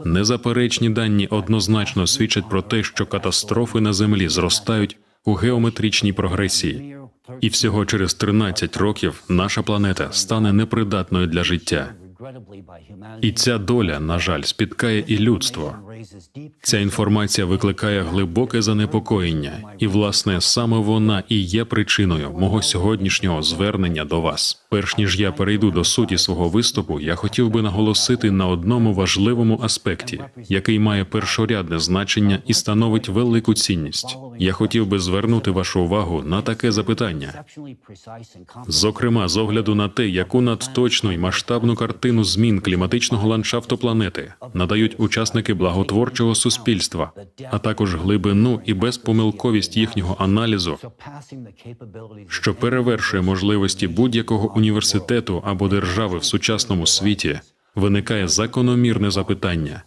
Незаперечні дані однозначно свідчать про те, що катастрофи на землі зростають у геометричній прогресії, і всього через 13 років наша планета стане непридатною для життя. І ця доля, на жаль, спіткає і людство. Ця інформація викликає глибоке занепокоєння, і, власне, саме вона і є причиною мого сьогоднішнього звернення до вас. Перш ніж я перейду до суті свого виступу, я хотів би наголосити на одному важливому аспекті, який має першорядне значення і становить велику цінність. Я хотів би звернути вашу увагу на таке запитання. Зокрема, з огляду на те, яку надточну й масштабну картину змін кліматичного ландшафту планети надають учасники благотворчого суспільства, а також глибину і безпомилковість їхнього аналізу, що перевершує можливості будь-якого університету або держави в сучасному світі, виникає закономірне запитання: